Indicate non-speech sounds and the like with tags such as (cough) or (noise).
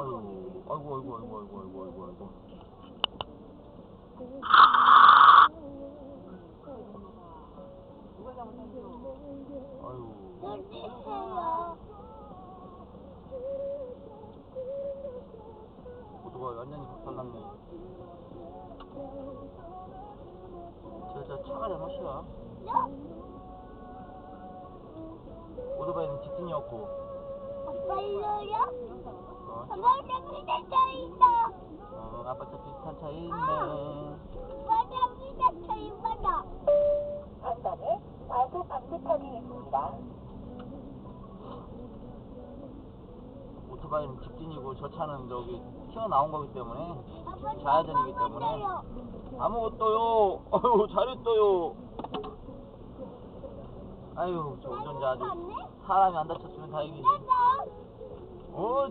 아이고, 아이고, 아이고, 아이고, 아이고, 아이고, 아이고, 아이고. 아이고. 내리세요. 오토바이 완전히 박살났네. 저, 저 차가 잘못이야. 오토바이는 직진이었고. 아빠 일로요? 아빠 비싼 차 있다. 전방에 과속 방지턱이 있습니다. 오토바이는 직진이고 저 차는 저기 튀어나온 거기 때문에 좌회전이기 때문에. 아무것도요. (laughs) 아유 잘했어요. 아유 저 운전자 아주 사람이 안 다쳤으면 다행이지. 어 잘.